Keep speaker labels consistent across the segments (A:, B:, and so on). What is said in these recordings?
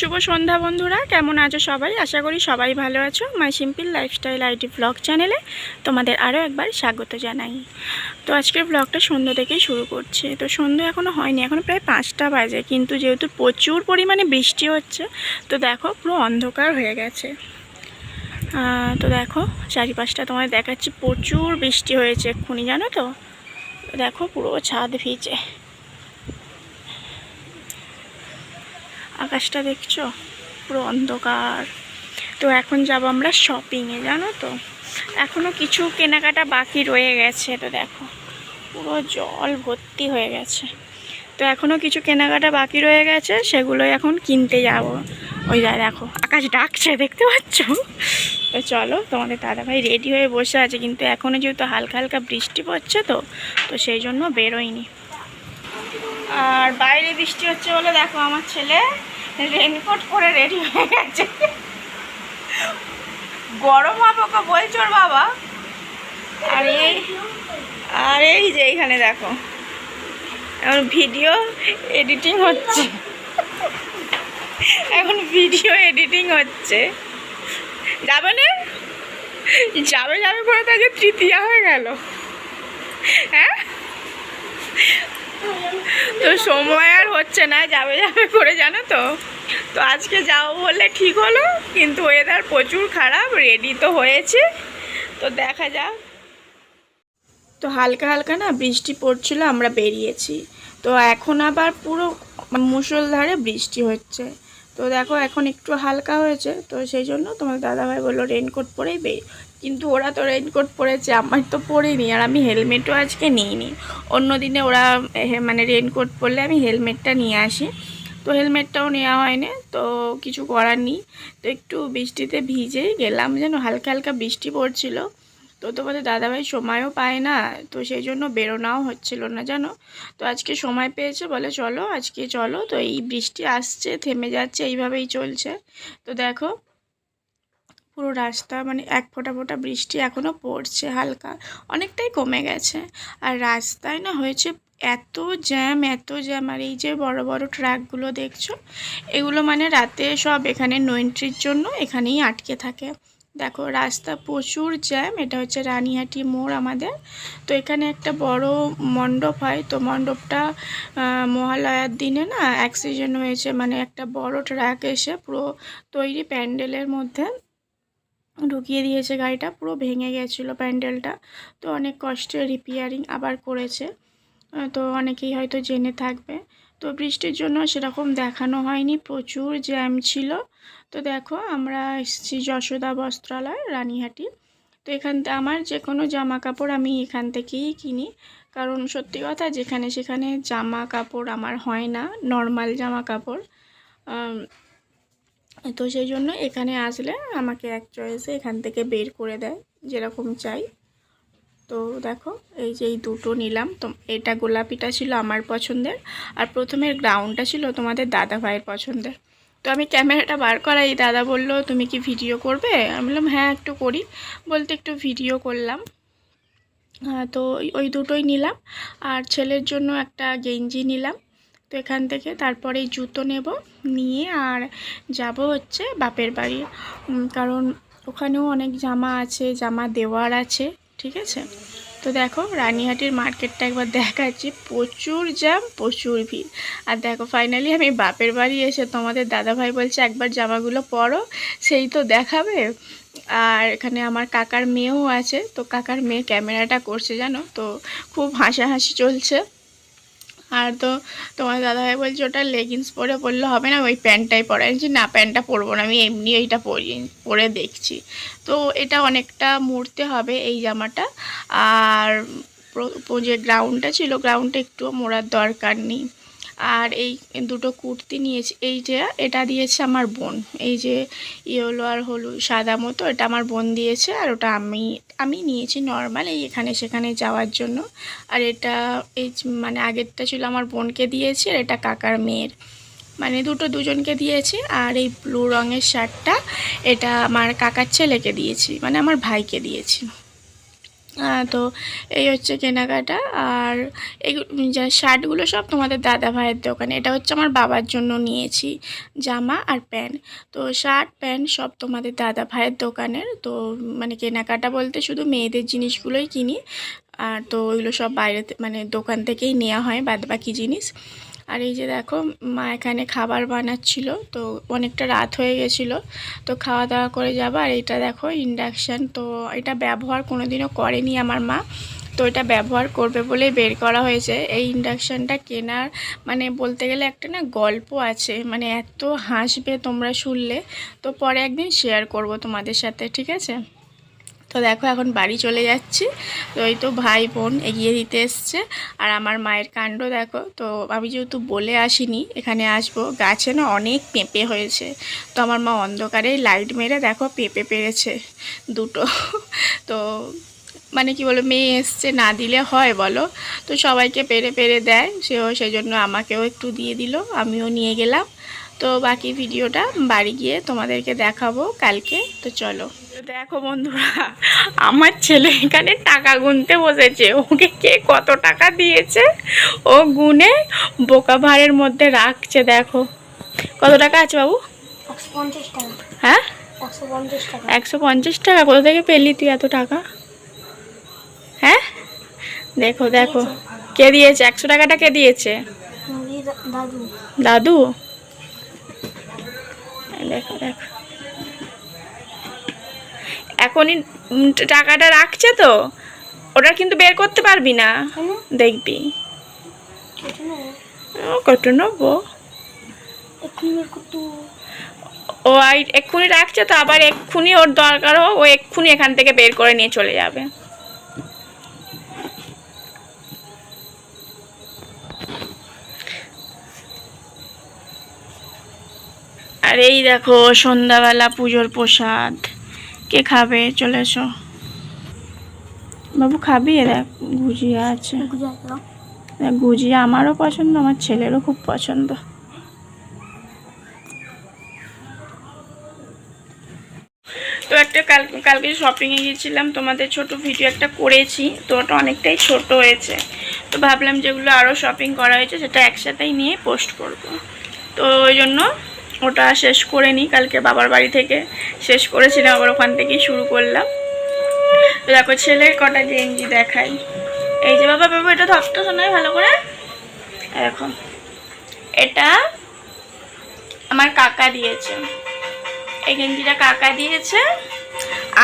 A: শুভ সন্ধ্যা বন্ধুরা, কেমন আছো সবাই? আশা করি সবাই ভালো আছো। My simple lifestyle IT blog চ্যানেলে তোমাদের আরও একবার স্বাগত জানাই। তো আজকের ব্লগটা সন্ধ্যা থেকেই শুরু করছে। তো সন্ধ্যা এখনও হয়নি এখনও প্রায় পাঁচটা বাজে, কিন্তু যেহেতু প্রচুর পরিমাণে বৃষ্টি হচ্ছে, তো দেখো পুরো অন্ধকার হয়ে গেছে। তো দেখো চারিপাশটা তোমায় দেখাচ্ছি, প্রচুর বৃষ্টি হয়েছে এক্ষুনি, জানো তো দেখো পুরো ছাদ ভিজে। আকাশটা দেখছ? পুরো অন্ধকার। তো এখন যাব আমরা শপিংয়ে জানো তো? এখনও কিছু কেনাকাটা বাকি রয়ে গেছে, তো দেখো। পুরো জল ভর্তি হয়ে গেছে। তো এখনও কিছু কেনাকাটা বাকি রয়ে গেছে, সেগুলোই এখন কিনতে যাব। ওই যা, দেখো, আকাশ ডাকছে, দেখতে পাচ্ছ? তো চলো, তোমাদের দাদাভাই রেডি হয়ে বসে আছে, কিন্তু এখনও যেহেতু হালকা হালকা বৃষ্টি পড়ছে তো তো সেই জন্য বেরোয়নি। আর বাইরে বৃষ্টি হচ্ছে বলে দেখো আমার ছেলে রেনকোট পরে রেডি হয়ে গেছে। গরম হবে বলছো ওর বাবা। আর এই আর এই যে এইখানে দেখো। এখন ভিডিও এডিটিং হচ্ছে। এখন ভিডিও এডিটিং হচ্ছে। যাবে না? যাবে যাবে করে তাকে তৃতীয়া হয়ে গেল। হ্যাঁ? তো সময় আর হচ্ছে না, যাবে যাবে করে জানো তো। তো আজকে যাও বললে ঠিক হলো, কিন্তু ওয়েদার প্রচুর খারাপ রেডি তো হয়েছে। তো দেখা যাক। তো হালকা হালকা না বৃষ্টি পড়ছিল, আমরা বেরিয়েছি। তো এখন আবার পুরো মুষলধারে বৃষ্টি হচ্ছে। তো দেখো এখন একটু হালকা হয়েছে, তো সেই জন্য তোমার দাদাভাই বলল রেনকোট পরেই বের কিন্তু ওরা তো রেইনকোট পরেছে, আমার তো পরিনি আর আমি হেলমেটও আজকে নিইনি। অন্য দিনে ওরা মানে রেনকোট পরলে আমি হেলমেটটা নিয়ে আসি। তো হেলমেটটাও নেওয়া হয়নি, তো কিছু করার নেই। তো একটু বৃষ্টিতে ভিজেই গেলাম, যেন হালকা হালকা বৃষ্টি পড়ছিল। তো তো তোমাদের দাদাভাই সময়ও পায় না, তো সেই জন্য বেরোনাও হচ্ছিল না, জানো? তো আজকে সময় পেয়েছে বলে চলো, আজকে চলো। তো এই বৃষ্টি আসছে, থেমে যাচ্ছে, এইভাবেই চলছে। তো দেখো পুরো রাস্তা মানে এক ফোঁটা ফোঁটা বৃষ্টি এখনও পড়ছে হালকা, অনেকটাই কমে গেছে। আর রাস্তায় না হয়েছে এত জ্যাম এত জ্যাম, আর এই যে বড় বড় ট্রাকগুলো দেখছ, এগুলো মানে রাতে সব এখানে নৈন্ট্রির জন্য এখানেই আটকে থাকে। দেখো, রাস্তা প্রচুর জ্যাম, এটা হচ্ছে রানিহাটি মোড় আমাদের। তো এখানে একটা বড় মণ্ডপ হয়, তো মণ্ডপটা মহালয়ার দিনে না অ্যাক্সিডেন্ট হয়েছে মানে একটা বড় ট্রাক এসে পুরো তৈরি প্যান্ডেলের মধ্যে ঢুকিয়ে দিয়েছে গাড়িটা, পুরো ভেঙে গেছিল প্যান্ডেলটা। তো অনেক কষ্টে রিপেয়ারিং আবার করেছে। তো অনেকেই হয়তো জেনে থাকবে। তো বৃষ্টির জন্য সেরকম দেখানো হয়নি, প্রচুর জ্যাম ছিল। তো দেখো, আমরা এসেছি যশোদা বস্ত্রালয়, রানীহাটি। তো এখান আমার যে কোনো জামা কাপড় আমি এখান থেকেই কিনি। কারণ সত্যি কথা, যেখানে সেখানে জামা কাপড় আমার হয় না নর্মাল জামা কাপড় তো সেই জন্য এখানে আসলে আমাকে এক চয়েসে এখান থেকে বের করে দেয়, যেরকম চাই। তো দেখো, এই যে এই দুটো নিলাম। তো এটা গোলাপিটা ছিল আমার পছন্দের, আর প্রথমের গ্রাউন্ডটা ছিল তোমাদের দাদা ভাইয়ের পছন্দের। তো আমি ক্যামেরাটা বার করাই, দাদা বলল, তুমি কি ভিডিও করবে? আমি বললাম হ্যাঁ একটু করি। বলতে একটু ভিডিও করলাম। তো ওই দুটোই নিলাম। আর ছেলের জন্য একটা গেঞ্জি নিলাম। তো এখান থেকে তারপরে জুতো নেব নিয়ে আর যাব হচ্ছে বাপের বাড়ি। কারণ ওখানেও অনেক জামা আছে, জামা দেওয়ার আছে, ঠিক আছে? তো দেখো, রানীহাটির মার্কেটটা একবার দেখাচ্ছি। প্রচুর জ্যাম, প্রচুর ভিড়। আর দেখো ফাইনালি আমি বাপের বাড়ি এসে তোমাদের দাদাভাই বলছে, একবার জামাগুলো পরো, সেই তো দেখাবে। আর এখানে আমার কাকার মেয়েও আছে। তো কাকার মেয়ে ক্যামেরাটা করছে, জানো? তো খুব হাসাহাসি চলছে। আর তো তোমার দাদাভাই বলছে ওটা লেগিংস পরে পরলে হবে না, ওই প্যান্টটাই পরে। আমি না, প্যান্টটা পরবো না, আমি এমনি এইটা পরি, পরে দেখছি। তো এটা অনেকটা মুড়তে হবে এই জামাটা। আর যে গ্রাউন্ডটা ছিল গ্রাউন্ডটা একটুও মোড়ার দরকার নেই। আর এই দুটো কুর্তি নিয়েছি, এই যে এটা দিয়েছে আমার বোন, এই যে ইয়েলো আর হলুদ, সাদা মতো, এটা আমার বোন দিয়েছে আর ওটা আমি আমি নিয়েছি নর্মাল এই এখানে সেখানে যাওয়ার জন্য। আর এটা এই মানে আগেরটা ছিল আমার বোনকে দিয়েছি আর এটা কাকার মেয়ের। মানে দুটো দুজনকে দিয়েছি আর এই ব্লু রঙের শার্টটা এটা আমার কাকার ছেলেকে দিয়েছি মানে আমার ভাইকে দিয়েছি। তো এই হচ্ছে কেনাকাটা আর এই যা শার্টগুলো সব তোমাদের দাদা ভাইয়ের দোকানে। এটা হচ্ছে আমার বাবার জন্য নিয়েছি জামা আর প্যান্ট। তো শার্ট, প্যান্ট সব তোমাদের দাদা ভাইয়ের দোকানের। তো মানে কেনাকাটা বলতে শুধু মেয়েদের জিনিসগুলোই কিনি। আর তো ওইগুলো সব বাইরে মানে দোকান থেকেই নেওয়া হয় বাদ বাকি জিনিস। আর এই যে দেখো, মা এখানে খাবার বানাচ্ছিল, তো অনেকটা রাত হয়ে গেছিল, তো খাওয়া দাওয়া করে যাব। আর এটা দেখো ইন্ডাকশান তো এটা ব্যবহার কোনোদিনও করেনি আমার মা, তো এটা ব্যবহার করবে বলেই বের করা হয়েছে। এই ইন্ডাকশানটা কেনার মানে বলতে গেলে একটা না গল্প আছে মানে এত হাসবে তোমরা শুনলে, তো পরে একদিন শেয়ার করব তোমাদের সাথে, ঠিক আছে? তো দেখো এখন বাড়ি চলে যাচ্ছি। তো এই তো ভাই বোন এগিয়ে দিতে এসছে। আর আমার মায়ের কাণ্ড দেখো, তো আমি যেহেতু বলে আসিনি, এখানে আসব। গাছে না অনেক পেঁপে হয়েছে। তো আমার মা অন্ধকারে লাইট মেরে দেখো পেঁপে পেরেছে দুটো। তো মানে কি বলো মেয়ে এসছে, না দিলে হয় বলো। তো সবাইকে পেরে পেরে দেয়, সেও সেই জন্য আমাকেও একটু দিয়ে দিল, আমিও নিয়ে গেলাম। তো বাকি ভিডিওটা বাড়ি গিয়ে তোমাদেরকে দেখাবো কালকে। তো চলো। দেখো বন্ধুরা আমার ছেলে এখানে টাকা গুনতে বসেছে। ওকে কে কত টাকা দিয়েছে? ও গুনে বোকা ভাড়ের মধ্যে রাখছে দেখো। কত টাকা আছে বাবু?
B: পঞ্চাশ টাকা।
A: হ্যাঁ?
B: একশো পঞ্চাশ টাকা।
A: কোথা থেকে পেলি তুই এত টাকা? হ্যাঁ? দেখো দেখো। কে দিয়েছে? একশো টাকাটা কে দিয়েছে?
B: দাদু।
A: দাদু? দেখো দেখো। এখনই টাকাটা রাখছে তো ওটা কিন্তু বের করতে পারবি না। দেখবি। ও কত নেব? ও এক্ষুনি রাখছে তো আবার এক্ষুনি ওর দরকার হোক ও এক্ষুনি এখান থেকে বের করে নিয়ে চলে যাবে। আর এই দেখো সন্ধ্যাবেলা পুজোর প্রসাদ। কে খাবে? চলে এসো। বাবু খাবি? দেখ গুজিয়া আছে। দেখ, গুজিয়া আমারও পছন্দ আমার ছেলেরও খুব পছন্দ। তো একটা কাল কালকে শপিংয়ে গিয়েছিলাম তোমাদের ছোট ভিডিও একটা করেছি তো ওটা অনেকটাই ছোট হয়েছে। তো ভাবলাম যেগুলো আরও শপিং করা হয়েছে সেটা একসাথেই নিয়ে পোস্ট করব। তো ওই জন্য ওটা শেষ করে নিই কালকে বাবার বাড়ি থেকে। শেষ করেছিলাম আবার ওখান থেকেই শুরু করলাম। তো দেখো, ছেলের কটা গেঞ্জি দেখাই। এই যে বাবা বাবা, এটা ধরতে শোনায় ভালো করে। এখন এটা আমার কাকা দিয়েছে। এই গেঞ্জিটা কাকা দিয়েছে।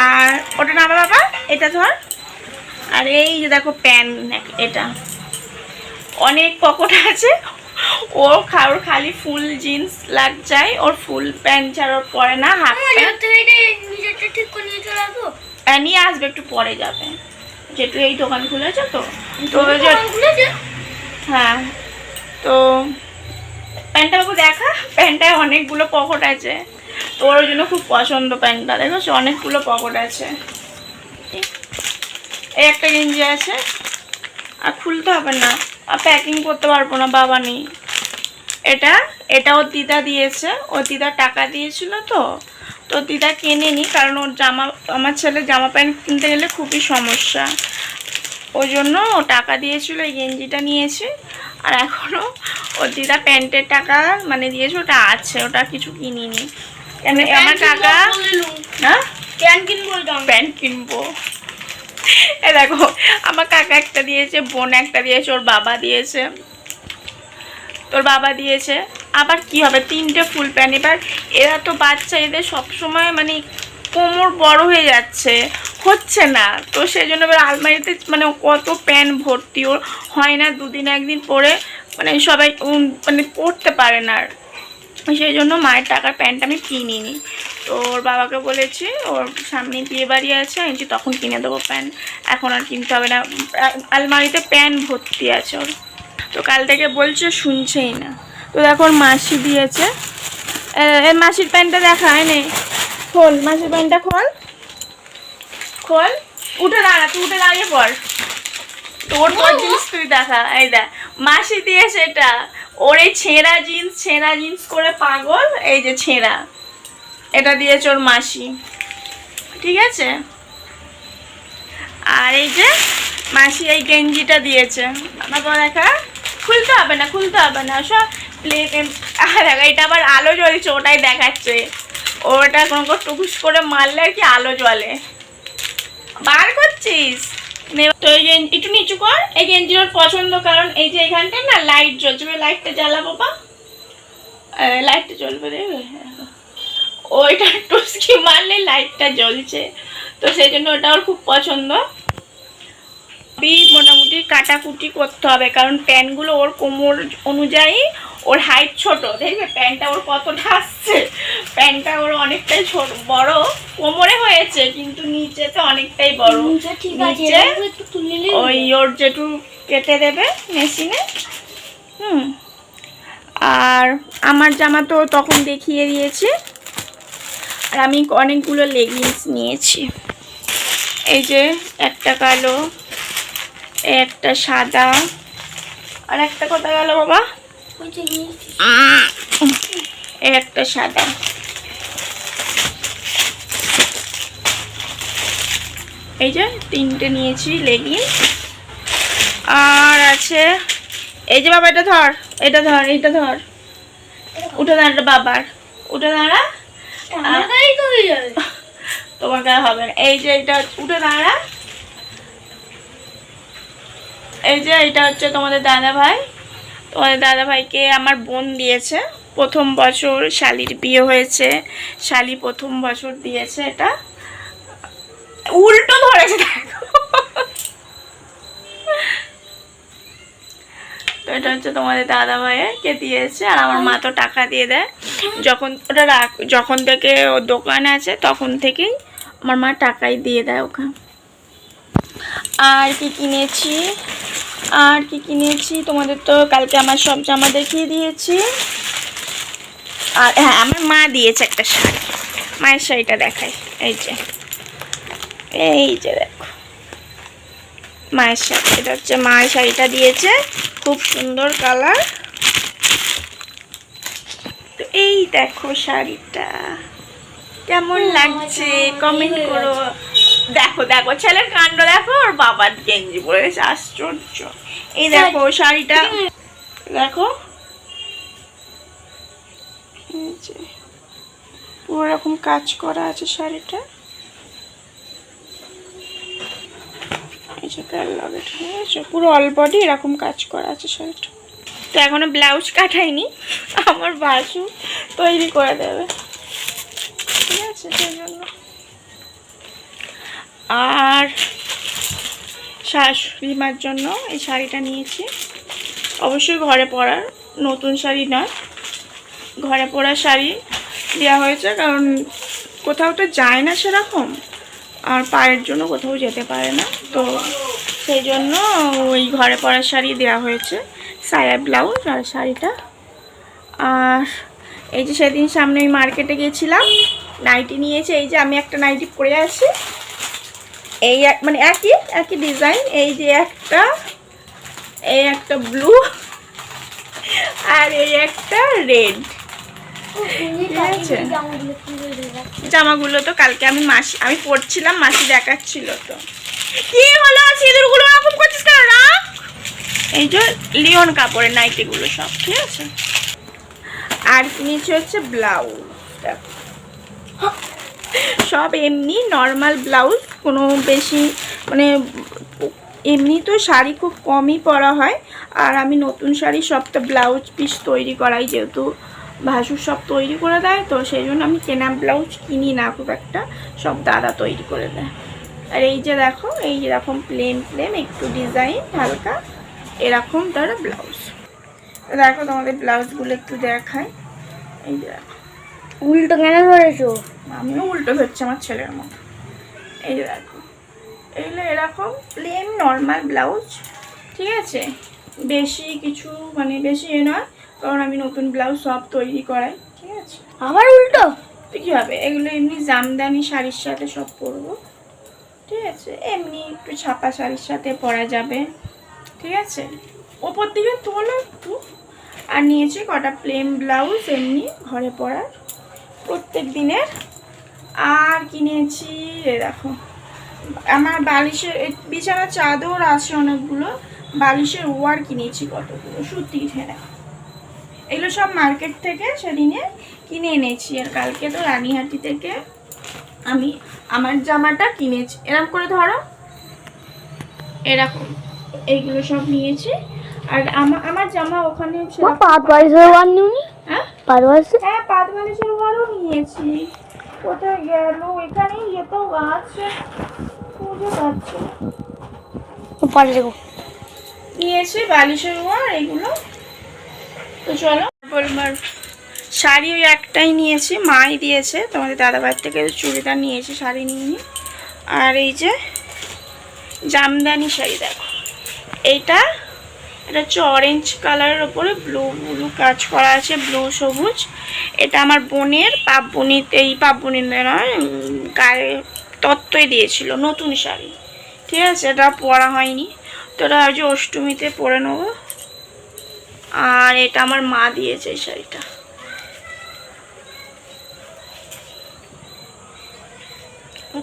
A: আর ওটা না বাবা, এটা ধর। আর এই যে দেখো প্যান এটা। অনেক পকেট আছে ওর খাওয়ার খালি ফুল জিন্স লাগ যায় ওর ফুল প্যান্ট ছাড়া ওর পরে না হাফ প্যান্ট।
B: নিয়ে আসব?
A: একটু পরে যাবে। যেহেতু এই দোকান খুলেছে তো। তো হ্যাঁ। তো প্যান্টটা বাবু দেখা? প্যান্টটায় অনেকগুলো পকেট আছে। তো ওর জন্য খুব পছন্দ প্যান্টটা। দেখো অনেকগুলো পকেট আছে। এই একটা গেঞ্জি আছে। আর খুলতে হবে না। আর প্যাকিং করতে পারব না বাবা নেই। এটা এটা ওর দিদা দিয়েছে। ওর দিদা টাকা দিয়েছিল তো। তো দিদা কেনেনি কারণ ওর জামা আমার ছেলে জামা প্যান্ট কিনতে গেলে খুবই সমস্যা। ওই জন্য ও টাকা দিয়েছিল এই গেঞ্জিটা নিয়েছে। আর এখনও ওর দিদা প্যান্টের টাকা মানে দিয়েছে ওটা আছে ওটা কিছু কিনিনি। কেন আমার টাকা হ্যাঁ?
B: প্যান্ট কিনবো বলতাম
A: প্যান্ট কিনবো। এ দেখো আমার কাকা একটা দিয়েছে বোন একটা দিয়েছে ওর বাবা দিয়েছে। তোর বাবা দিয়েছে। আবার কি হবে? তিনটে ফুল প্যান্ট। এবার এরা তো বাচ্চা, এদের সবসময় মানে কোমর বড় হয়ে যাচ্ছে। হচ্ছে না। তো সেই জন্য এবার আলমারিতে মানে কত প্যান্ট ভর্তি। ওর হয় না দুদিন, একদিন পরে মানে সবাই মানে পরতে পারে না আর। সেই জন্য মায়ের টাকার প্যান্ট আমি কিনিনি। তো ওর বাবাকে বলেছি, ওর সামনে বিয়ে বাড়ি আছে, আমি তখন কিনে দেবো প্যান্ট। এখন আর কিনতে হবে না। আলমারিতে প্যান্ট ভর্তি আছে ওর। তো কাল থেকে বলছে শুনছেই না। তো দেখো ওর মাসি দিয়েছে। এ- এ মাসির প্যান্টটা দেখা হয় নে খোল মাসির প্যান্টটা খোল। খোল। উঠে দাঁড়া তুই উঠে দাঁড়িয়ে পড়। তোর তোর জিনিস তুই দেখা এই দেখ মাসি দিয়েছে এটা। ওর এই ছেঁড়া জিন্স ছেঁড়া জিন্স করে পাগল এই যে ছেঁড়া। এটা দিয়েছে ওর মাসি। ঠিক আছে? আর এই যে মাসি এই গেঞ্জিটা দিয়েছে। বাবা দেখা? খুলতে হবে না, খুলতে হবে না। সব প্লেন দেখা, এটা আবার আলো জ্বলছে, ওটাই দেখাচ্ছে। ওটা কোনো টুকুস করে মারলে আর কি আলো জ্বলে। বার করছিস? তো এই গেঞ্জি একটু নিচু কর। এই গেঞ্জির পছন্দ, কারণ এই যে এখানটা না লাইট জ্বলছে। লাইটটা জ্বালা বাবা লাইটটা জ্বলবে দেখবে ওইটা টুসকি মারলে লাইটটা জ্বলছে। তো সেই জন্য ওটা ওর খুব পছন্দ। বি মোটামুটি কাটাকুটি করতে হবে কারণ প্যান্টগুলো ওর কোমর অনুযায়ী ওর হাইট ছোট। দেখবে প্যান্টটা ওর কতটা আসছে? প্যান্টটা ওর অনেকটাই ছোট বড়। কোমরে হয়েছে কিন্তু নিচেতে অনেকটাই বড়।
B: নিচে নিলে
A: ওই ওর যেটু কেটে দেবে মেশিনে। হুম। আর আমার জামা তো তখন দেখিয়ে দিয়েছি। আর আমি অনেকগুলো লেগিংস নিয়েছি। এই যে একটা কালো একটা সাদা। আর একটা কোথায় গেল বাবা? একটা সাদা। এই যে তিনটে নিয়েছি লেগিংস আর আছে এই যে বাবা এটা ধর এটা ধর এটা ধর। উঠে দাঁড়া বাবার। উঠে দাঁড়া। তোমার গায়ে হবে না। এই যে এটা উঠে দাঁড়া। এই যে এটা হচ্ছে তোমাদের দাদা ভাই তোমাদের দাদা ভাইকে আমার বোন দিয়েছে। প্রথম বছর শালির বিয়ে হয়েছে। শালি প্রথম বছর দিয়েছে এটা। উল্টো ধরেছে তো এটা হচ্ছে তোমাদের দাদা ভাইয়ের কে দিয়েছে আর আমার মা তো টাকা দিয়ে দেয়। যখন ওটা রাখ যখন থেকে ও দোকান আছে তখন থেকেই আমার মা টাকাই দিয়ে দেয় ওকে। আর কি কিনেছি? আর কি কিনেছি? তোমাদের তো কালকে আমার সব জামা দেখিয়ে দিয়েছি। আর হ্যাঁ আমার মা দিয়েছে একটা শাড়ি। মায়ের শাড়িটা দেখাই। এই যে। এই যে দেখো। মায়ের শাড়ি। এটা হচ্ছে মায়ের শাড়িটা দিয়েছে। খুব সুন্দর কালার। তো এই দেখো শাড়িটা। কেমন লাগছে? কমেন্ট করো। দেখো দেখো ছেলের কাণ্ড দেখো আর বাবার গেঞ্জি পরেছে আশ্চর্য। এই দেখো শাড়িটা দেখো। পুরো কাজ করা আছে শাড়িটা। পুরো অল বডি এরকম কাজ করা আছে শাড়িটা। তো এখনও ব্লাউজ কাটাইনি আমার বাসু তৈরি করে দেবে। ঠিক আছে আর শাশুড়ি মার জন্য এই শাড়িটা নিয়েছি। অবশ্যই ঘরে পরার নতুন শাড়ি নয় ঘরে পরা শাড়ি দেওয়া হয়েছে কারণ কোথাও তো যায় না সেরকম আর পায়ের জন্য কোথাও যেতে পারে না। তো সেই জন্য ওই ঘরে পরা শাড়ি দেওয়া হয়েছে, সায়া ব্লাউজ আর শাড়িটা। আর এই যে সেদিন সামনে ওই মার্কেটে গিয়েছিলাম নাইটি নিয়েছে, এই যে আমি একটা নাইটি পরে আছি। এই এক- মানে একই একই ডিজাইন এই যে একটা, এই একটা ব্লু আর এই একটা রেড।
B: জামাগুলো
A: তো কালকে আমি মাসি, আমি পরছিলাম, মাসি দেখাচ্ছিল তো। কি হলো? সিঁদুরগুলো ওরকম করছিস কেন রাখ এই যে লিওন কাপড়ের নাইটিগুলো সব, ঠিক আছে? আর কিনেছি হচ্ছে ব্লাউজ সব এমনি নর্মাল ব্লাউজ কোনো বেশি মানে এমনি তো শাড়ি খুব কমই পরা হয়। আর আমি নতুন শাড়ি সবটা ব্লাউজ পিস তৈরি করাই যেহেতু ভাসুর সব তৈরি করে দেয় তো সেই জন্য আমি কেনা ব্লাউজ কিনি না খুব একটা সব দাদা তৈরি করে দেয়। আর এই যে দেখো এই যেরকম প্লেন প্লেন একটু ডিজাইন হালকা এরকম তার ব্লাউজ। দেখো তোমাদের ব্লাউজগুলো একটু দেখায় এই যে দেখো।
B: উল্টো কেন ধরেছো?
A: আমিও উল্টো ধরছি আমার ছেলের মতো। এই দেখো। এগুলো এরকম প্লেন নর্মাল ব্লাউজ ঠিক আছে? বেশি কিছু মানে বেশি এ নয় কারণ আমি নতুন ব্লাউজ সব তৈরি করাই ঠিক আছে?
B: আবার উল্টো?
A: তো কী হবে? এগুলো এমনি জামদানি শাড়ির সাথে সব পরবো ঠিক আছে? এমনি একটু ছাপা শাড়ির সাথে পরা যাবে ঠিক আছে? ওপর দিকে তোলো একটু আর নিয়েছি কটা প্লেন ব্লাউজ এমনি ঘরে পরার প্রত্যেক দিনের আর কিনেছি এ দেখো। আমার বালিশের বিছানা চাদর আছে অনেকগুলো বালিশের ওয়ার কিনেছি কতগুলো সুতির হ্যাঁ এগুলো সব মার্কেট থেকে সেদিনে কিনে এনেছি আর কালকে তো রানীহাটি থেকে আমি আমার জামাটা কিনেছি। এরকম করে ধরো। এরকম এইগুলো সব নিয়েছি আর আমার আমার জামা ওখানে
B: পাত বালিশের ওয়ান নিউনি
A: হ্যাঁ?
B: পাত
A: হ্যাঁ পাত বালিশের ওয়ারও নিয়েছি। কোথায় গেল? এখানেই যেত আছে খুঁজে পাচ্ছি
B: পারে দেখো
A: নিয়েছি বালিশের ওয়ার এগুলো? তো চলো বলবার শাড়ি ওই একটাই নিয়েছি মাই দিয়েছে। তোমাদের দাদাভাই থেকে চুড়িদার নিয়েছি শাড়ি নিয়ে নি আর এই যে জামদানি শাড়ি দেখো। এইটা এটা হচ্ছে অরেঞ্জ কালারের ওপরে ব্লু ব্লু কাজ করা আছে ব্লু সবুজ। এটা আমার বোনের পাপবনিতে এই পাপবনিতে নয় গায়ে তত্ত্বই দিয়েছিল, নতুন শাড়ি। ঠিক আছে, এটা পরা হয়নি। তো এটা আজ অষ্টমীতে পরে নেব। আর এটা আমার মা দিয়েছে এই শাড়িটা।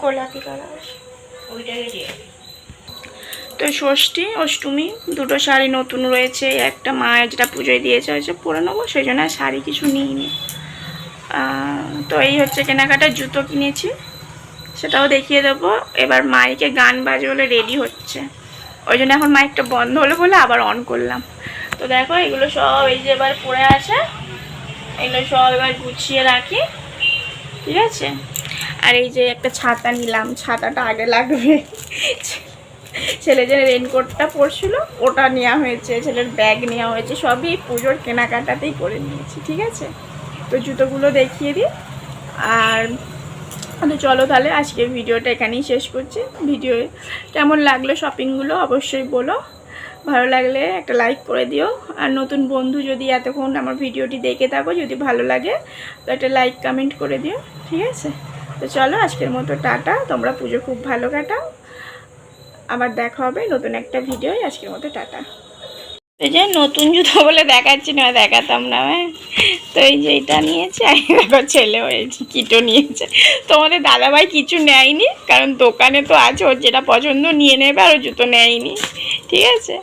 A: গোলাপি কালার। তো ষষ্ঠী, অষ্টমী, দুটো শাড়ি নতুন রয়েছে, একটা মা যেটা পুজোয় দিয়েছে হয়েছে পরে নেব, সেই জন্য শাড়ি কিছু নিইনি। তো এই হচ্ছে কেনাকাটা জুতো কিনেছি, সেটাও দেখিয়ে দেবো। এবার মাইকে গান বাজে বলে রেডি হচ্ছে। ওই জন্য এখন মাইকটা বন্ধ হলো বলে আবার অন করলাম। তো দেখো, এগুলো সব এই যে এবার পড়ে আছে, এগুলো সব এবার গুছিয়ে রাখি, ঠিক আছে? আর এই যে একটা ছাতা নিলাম, ছাতাটা আগে লাগবে। ছেলে যে রেনকোটটা পরছিল, ওটা নেওয়া হয়েছে, ছেলের ব্যাগ নেওয়া হয়েছে, সবই পুজোর কেনাকাটাতেই করে নিয়েছি, ঠিক আছে? তো জুতোগুলো দেখিয়ে দিই। আর তো চলো তাহলে আজকে ভিডিওটা এখানেই শেষ করছি। ভিডিও কেমন লাগল শপিংগুলো অবশ্যই বলো। ভালো লাগলে একটা লাইক করে দিও। আর নতুন বন্ধু যদি এতক্ষণ আমার ভিডিওটি দেখে থাকো, যদি ভালো লাগে, তো একটা লাইক কমেন্ট করে দিও, ঠিক আছে? তো চলো আজকের মতো টাটা। তোমরা পুজো খুব ভালো কাটাও। আবার দেখা হবে নতুন একটা ভিডিও আজকের মতো টাটা। এই যে নতুন জুতো বলে দেখাচ্ছি না, দেখাতাম না হ্যাঁ। তো এই যে এটা নিয়েছে দেখো ছেলে হয়েছে কিটো নিয়েছে। তোমাদের দাদাভাই কিছু নেয়নি, কারণ দোকানে তো আছে, ওর যেটা পছন্দ নিয়ে নেবে আর ও জুতো নেয়নি, ঠিক আছে?